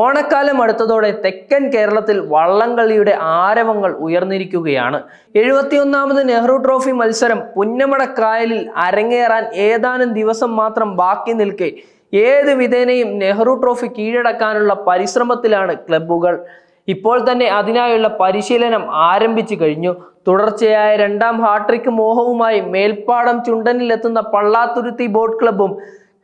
ഓണക്കാലം അടുത്തതോടെ തെക്കൻ കേരളത്തിൽ വള്ളംകളിയുടെ ആരവങ്ങൾ ഉയർന്നിരിക്കുകയാണ്. എഴുപത്തിയൊന്നാമത് നെഹ്റു ട്രോഫി മത്സരം പുന്നമടക്കായലിൽ അരങ്ങേറാൻ ഏതാനും ദിവസം മാത്രം ബാക്കി നിൽക്കെ. ഏത് വിധേനയും നെഹ്റു ട്രോഫി കീഴടക്കാനുള്ള പരിശ്രമത്തിലാണ് ക്ലബ്ബുകൾ. ഇപ്പോൾ തന്നെ അതിനായുള്ള പരിശീലനം ആരംഭിച്ചു കഴിഞ്ഞു. തുടർച്ചയായ രണ്ടാം ഹാട്രിക് മോഹവുമായി മേൽപ്പാടം ചുണ്ടനിലെത്തുന്ന പള്ളാത്തുരുത്തി ബോട്ട് ക്ലബ്ബും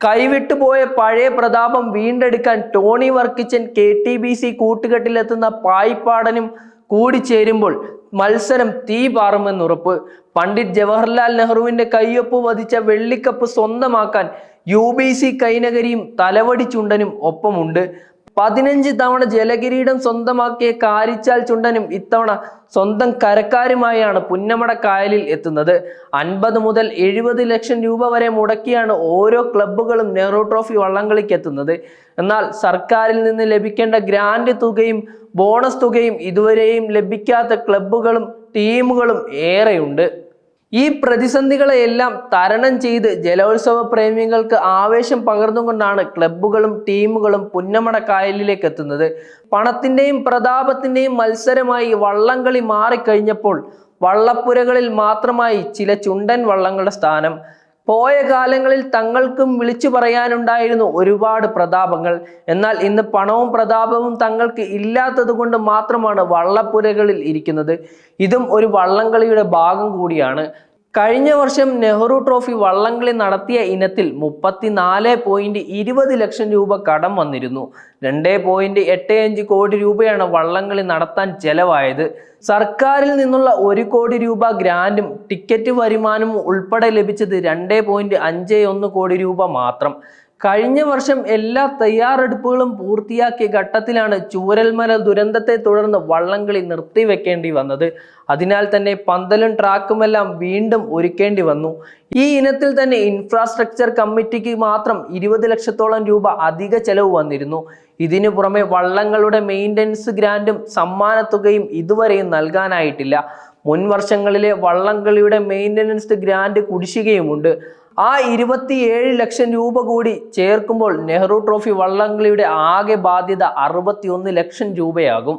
കൈവിട്ടുപോയ പഴയ പ്രതാപം വീണ്ടെടുക്കാൻ Tony Varkichan K T B C കൂട്ടുകെട്ടിലെത്തുന്ന പായിപ്പാടനും കൂടിച്ചേരുമ്പോൾ മത്സരം തീ പാറുമെന്നുറപ്പ്. പണ്ഡിറ്റ് ജവഹർലാൽ നെഹ്റുവിന്റെ കയ്യൊപ്പ് വധിച്ച വെള്ളിക്കപ്പ് സ്വന്തമാക്കാൻ യു ബി സി കൈനകരിയും തലവടി ചുണ്ടനും ഒപ്പമുണ്ട്. പതിനഞ്ച് തവണ ജലകിരീടം സ്വന്തമാക്കിയ കാരിച്ചാൽ ചുണ്ടനും ഇത്തവണ സ്വന്തം കരക്കാരുമായാണ് പുന്നമട കായലിൽ എത്തുന്നത്. അൻപത് മുതൽ എഴുപത് ലക്ഷം രൂപ വരെ മുടക്കിയാണ് ഓരോ ക്ലബ്ബുകളും നെഹ്റു ട്രോഫി വള്ളംകളിക്ക് എത്തുന്നത്. എന്നാൽ സർക്കാരിൽ നിന്ന് ലഭിക്കേണ്ട ഗ്രാൻഡ് തുകയും ബോണസ് തുകയും ഇതുവരെയും ലഭിക്കാത്ത ക്ലബ്ബുകളും ടീമുകളും ഏറെയുണ്ട്. ഈ പ്രതിസന്ധികളെയെല്ലാം തരണം ചെയ്ത് ജലോത്സവ പ്രേമികൾക്ക് ആവേശം പകർന്നുകൊണ്ടാണ് ക്ലബ്ബുകളും ടീമുകളും പുന്നമട കായലിലേക്ക് എത്തുന്നത്. പണത്തിന്റെയും പ്രതാപത്തിന്റെയും മത്സരമായി വള്ളംകളി മാറിക്കഴിഞ്ഞപ്പോൾ വള്ളപ്പുരകളിൽ മാത്രമായി ചില ചുണ്ടൻ വള്ളങ്ങളുടെ സ്ഥാനം. പോയ കാലങ്ങളിൽ തങ്ങൾക്കും വിളിച്ചു പറയാനുണ്ടായിരുന്നു ഒരുപാട് പ്രതാപങ്ങൾ. എന്നാൽ ഇന്ന് പണവും പ്രതാപവും തങ്ങൾക്ക് ഇല്ലാത്തത് കൊണ്ട് മാത്രമാണ് വള്ളപ്പുരകളിൽ ഇരിക്കുന്നത്. ഇതും ഒരു വള്ളംകളിയുടെ ഭാഗം കൂടിയാണ്. കഴിഞ്ഞ വർഷം നെഹ്റു ട്രോഫി വള്ളംകളി നടത്തിയ ഇനത്തിൽ മുപ്പത്തിനാല് പോയിന്റ് ഇരുപത് ലക്ഷം രൂപ കടം വന്നിരുന്നു. രണ്ട് പോയിന്റ് എട്ട് അഞ്ച് കോടി രൂപയാണ് വള്ളംകളി നടത്താൻ ചെലവായത്. സർക്കാരിൽ നിന്നുള്ള ഒരു കോടി രൂപ ഗ്രാന്റും ടിക്കറ്റ് വരുമാനവും ഉൾപ്പെടെ ലഭിച്ചത് രണ്ട് പോയിന്റ് അഞ്ച് ഒന്ന് കോടി രൂപ മാത്രം. കഴിഞ്ഞ വർഷം എല്ലാ തയ്യാറെടുപ്പുകളും പൂർത്തിയാക്കിയ ഘട്ടത്തിലാണ് ചൂരൽമല ദുരന്തത്തെ തുടർന്ന് വള്ളംകളി നിർത്തിവെക്കേണ്ടി വന്നത്. അതിനാൽ തന്നെ പന്തലും ട്രാക്കുമെല്ലാം വീണ്ടും ഒരുക്കേണ്ടി വന്നു. ഈ ഇനത്തിൽ തന്നെ ഇൻഫ്രാസ്ട്രക്ചർ കമ്മിറ്റിക്ക് മാത്രം ഇരുപത് ലക്ഷത്തോളം രൂപ അധിക ചെലവ് വന്നിരുന്നു. ഇതിനു പുറമെ വള്ളങ്ങളുടെ മെയിന്റനൻസ് ഗ്രാൻഡും സമ്മാനത്തുകയും ഇതുവരെയും നൽകാനായിട്ടില്ല. മുൻ വർഷങ്ങളിലെ വള്ളംകളിയുടെ മെയിന്റനൻസ് ഗ്രാൻഡ് കുടിശ്ശികയുമുണ്ട്. ആ ഇരുപത്തിയേഴ് ലക്ഷം രൂപ കൂടി ചേർക്കുമ്പോൾ നെഹ്റു ട്രോഫി വള്ളംകളിയുടെ ആകെ ബാധ്യത അറുപത്തിയൊന്ന് ലക്ഷം രൂപയാകും.